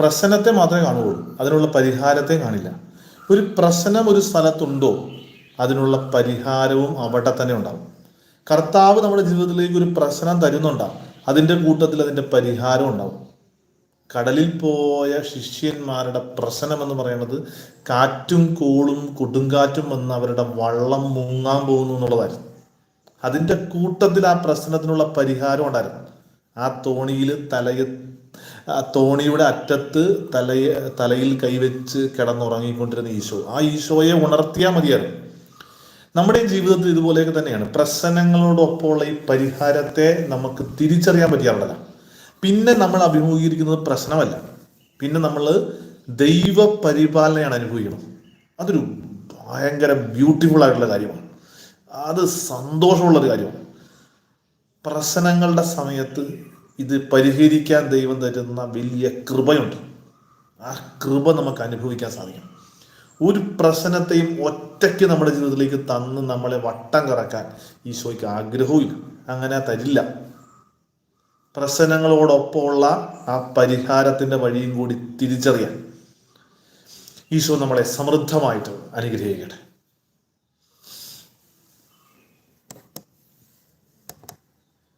പ്രശ്നത്തെ മാത്രമേ കാണുകയുള്ളൂ. അതിനുള്ള പരിഹാരത്തെ കാണില്ല. ഒരു പ്രശ്നം ഒരു സ്ഥലത്തുണ്ടോ അതിനുള്ള പരിഹാരവും അവിടെ തന്നെ ഉണ്ടാവും. കർത്താവ് നമ്മുടെ ജീവിതത്തിലേക്ക് ഒരു പ്രശ്നം തരുന്നുണ്ടാവും അതിന്റെ കൂട്ടത്തിൽ അതിന്റെ പരിഹാരം ഉണ്ടാവും. കടലിൽ പോയ ശിഷ്യന്മാരുടെ പ്രശ്നം എന്ന് പറയുന്നത് കാറ്റും കോളും കൊടുങ്കാറ്റും വന്ന് അവരുടെ വള്ളം മുങ്ങാൻ പോകുന്നു എന്നുള്ളതായിരുന്നു. അതിന്റെ കൂട്ടത്തിൽ ആ പ്രശ്നത്തിനുള്ള പരിഹാരം ഉണ്ടായിരുന്നു. ആ തോണിയിൽ തലയ ആ തോണിയുടെ അറ്റത്ത് തലയെ തലയിൽ കൈവച്ച് കിടന്നുറങ്ങിക്കൊണ്ടിരുന്ന ഈശോ. ആ ഈശോയെ ഉണർത്തിയാൽ മതിയായിരുന്നു. നമ്മുടെ ജീവിതത്തിൽ ഇതുപോലെയൊക്കെ തന്നെയാണ്. പ്രശ്നങ്ങളോടൊപ്പമുള്ള ഈ പരിഹാരത്തെ നമുക്ക് തിരിച്ചറിയാൻ പറ്റിയാറുണ്ടല്ല പിന്നെ നമ്മൾ അഭിമുഖീകരിക്കുന്നത് പ്രശ്നമല്ല. പിന്നെ നമ്മൾ ദൈവ പരിപാലനയാണ് അനുഭവിക്കുന്നത് അതൊരു ഭയങ്കര ബ്യൂട്ടിഫുൾ ആയിട്ടുള്ള കാര്യമാണ്. അത് സന്തോഷമുള്ളൊരു കാര്യമാണ്. പ്രശ്നങ്ങളുടെ സമയത്ത് ഇത് പരിഹരിക്കാൻ ദൈവം തരുന്ന വലിയ കൃപയുണ്ട്. ആ കൃപ നമുക്ക് അനുഭവിക്കാൻ സാധിക്കും ഒരു പ്രശ്നത്തെയും ഒറ്റയ്ക്ക് നമ്മുടെ ജീവിതത്തിലേക്ക് തന്ന് നമ്മളെ വട്ടം കറക്കാൻ ഈശോയ്ക്ക് ആഗ്രഹവും അങ്ങനെ തരില്ല. പ്രശ്നങ്ങളോടൊപ്പമുള്ള ആ പരിഹാരത്തിന്റെ വഴിയും കൂടി തിരിച്ചറിയാൻ ഈശോ നമ്മളെ സമൃദ്ധമായിട്ട് അനുഗ്രഹിക്കട്ടെ.